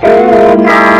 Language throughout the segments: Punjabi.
tonight.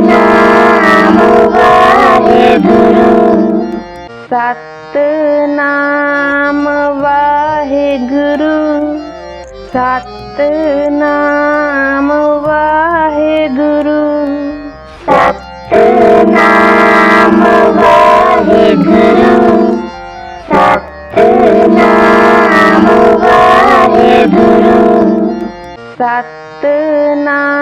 ਨਾਮ ਵਾਹਿਗੁਰੂ ਸਤ ਨਾਮ ਵਾਹਿਗੁਰੂ। ਸਤ ਨਾਮ ਵਾਹਿਗੁਰੂ ਸਤ ਨਾਮ ਵਾਹਿਗੁਰੂ। ਸਤ ਨਾਮ ਵਾਹਿਗੁਰੂ ਸਤ ਨਾਮ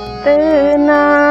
ตื่นนา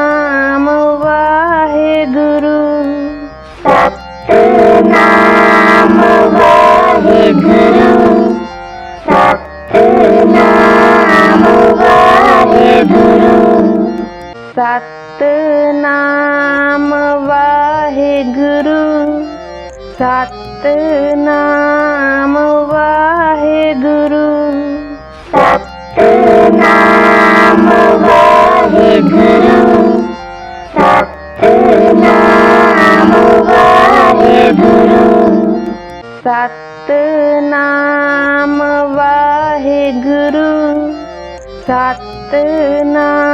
সাত না